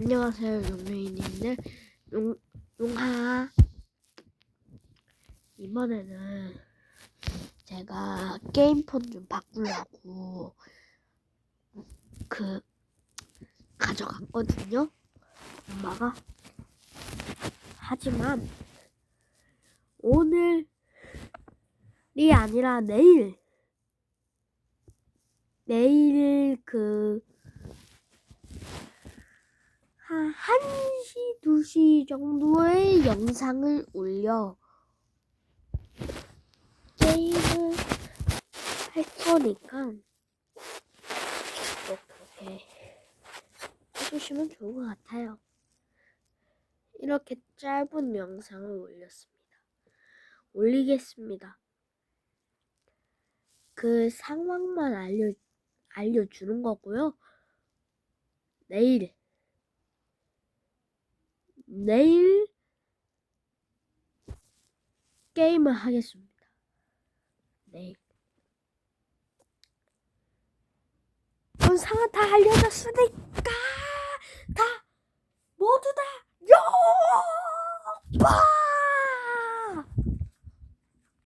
안녕하세요, 용메이님들. 용, 용하. 이번에는 제가 게임폰 좀 바꾸려고 그 가져갔거든요. 엄마가. 하지만 오늘이 아니라 내일 내일 그 한 1시, 2시 정도의 영상을 올려 게임을 할 거니까 꼭 그렇게 해주시면 좋을 것 같아요. 이렇게 짧은 영상을 올렸습니다. 올리겠습니다. 그 상황만 알려, 알려주는 거고요. 내일 내일 게임을 하겠습니다. 내일. 영상은 다 알려졌으니까 다 모두 다 요! 빠!